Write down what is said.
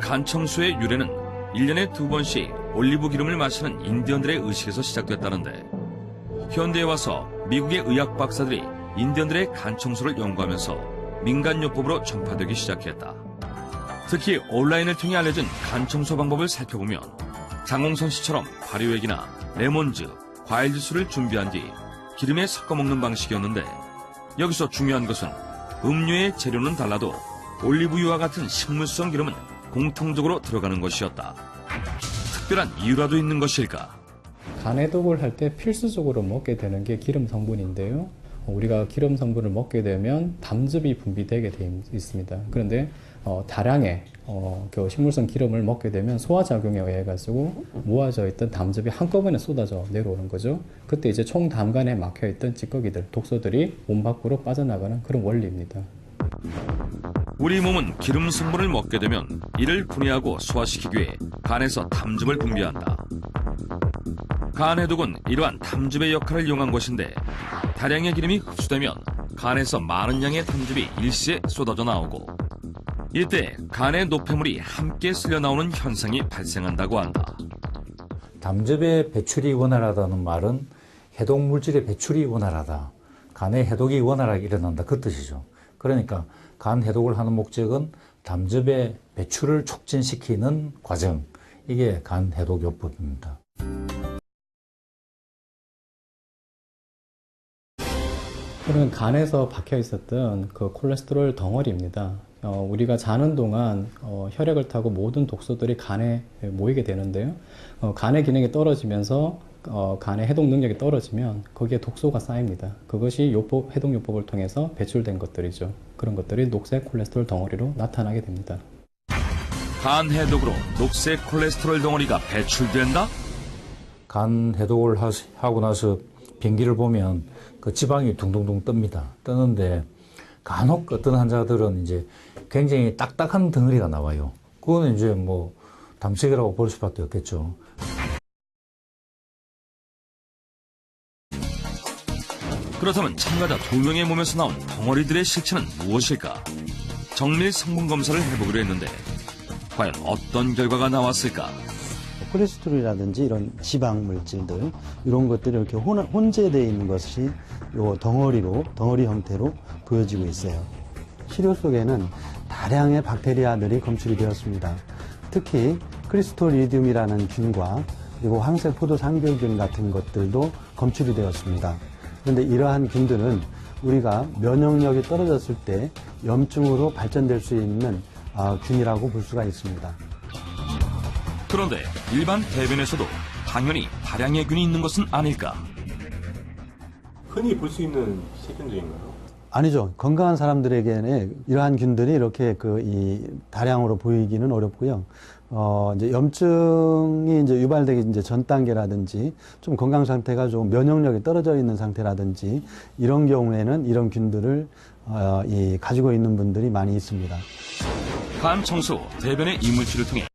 간 청소의 유래는 1년에 두 번씩 올리브 기름을 마시는 인디언들의 의식에서 시작됐다는데 현대에 와서 미국의 의학 박사들이 인디언들의 간 청소를 연구하면서 민간요법으로 전파되기 시작했다. 특히 온라인을 통해 알려진 간 청소 방법을 살펴보면 장홍선 씨처럼 발효액이나 레몬즙, 과일 주스를 준비한 뒤 기름에 섞어 먹는 방식이었는데 여기서 중요한 것은 음료의 재료는 달라도 올리브유와 같은 식물성 기름은 공통적으로 들어가는 것이었다. 특별한 이유라도 있는 것일까? 간 해독을 할 때 필수적으로 먹게 되는 게 기름 성분인데요. 우리가 기름 성분을 먹게 되면 담즙이 분비되게 되어 있습니다. 그런데 어, 다량의 어, 그 식물성 기름을 먹게 되면 소화작용에 의해 가지고 모아져 있던 담즙이 한꺼번에 쏟아져 내려오는 거죠. 그때 이제 총 담간에 막혀 있던 찌꺼기들, 독소들이 몸 밖으로 빠져나가는 그런 원리입니다. 우리 몸은 기름 성분을 먹게 되면 이를 분해하고 소화시키기 위해 간에서 담즙을 분비한다. 간 해독은 이러한 담즙의 역할을 이용한 것인데 다량의 기름이 흡수되면 간에서 많은 양의 담즙이 일시에 쏟아져 나오고 이때 간의 노폐물이 함께 쓸려 나오는 현상이 발생한다고 한다. 담즙의 배출이 원활하다는 말은 해독 물질의 배출이 원활하다. 간의 해독이 원활하게 일어난다. 그 뜻이죠. 그러니까 간 해독을 하는 목적은 담즙의 배출을 촉진시키는 과정. 이게 간 해독요법입니다. 그러면 간에서 박혀 있었던 그 콜레스테롤 덩어리입니다. 어, 우리가 자는 동안 어, 혈액을 타고 모든 독소들이 간에 모이게 되는데요. 어, 간의 기능이 떨어지면서 어, 간의 해독 능력이 떨어지면 거기에 독소가 쌓입니다. 그것이 요법, 해독 요법을 통해서 배출된 것들이죠. 그런 것들이 녹색 콜레스테롤 덩어리로 나타나게 됩니다. 간 해독으로 녹색 콜레스테롤 덩어리가 배출된다? 간 해독을 하- 하고 나서 변기를 보면 그 지방이 둥둥둥 뜹니다. 뜨는데 간혹 어떤 환자들은 이제 굉장히 딱딱한 덩어리가 나와요. 그거는 이제 뭐 담색이라고 볼 수밖에 없겠죠. 그렇다면 참가자 두 명의 몸에서 나온 덩어리들의 실체는 무엇일까? 정밀 성분 검사를 해보기로 했는데 과연 어떤 결과가 나왔을까? 콜레스테롤이라든지 이런 지방 물질들 이런 것들이 이렇게 혼, 혼재되어 있는 것이 요 덩어리로 덩어리 형태로 보여지고 있어요. 시료 속에는 다량의 박테리아들이 검출이 되었습니다. 특히 크리스토리디움이라는 균과 그리고 황색 포도 상별균 같은 것들도 검출이 되었습니다. 그런데 이러한 균들은 우리가 면역력이 떨어졌을 때 염증으로 발전될 수 있는 아, 균이라고 볼 수가 있습니다. 그런데 일반 대변에서도 당연히 다량의 균이 있는 것은 아닐까? 흔히 볼 수 있는 세균들인가요? 아니죠. 건강한 사람들에게는 이러한 균들이 이렇게 그 이 다량으로 보이기는 어렵고요. 어, 이제 염증이 이제 유발되기 이제 전 단계라든지 좀 건강 상태가 좀 면역력이 떨어져 있는 상태라든지 이런 경우에는 이런 균들을 어, 이 가지고 있는 분들이 많이 있습니다. 간 청소, 대변의 이물질을 통해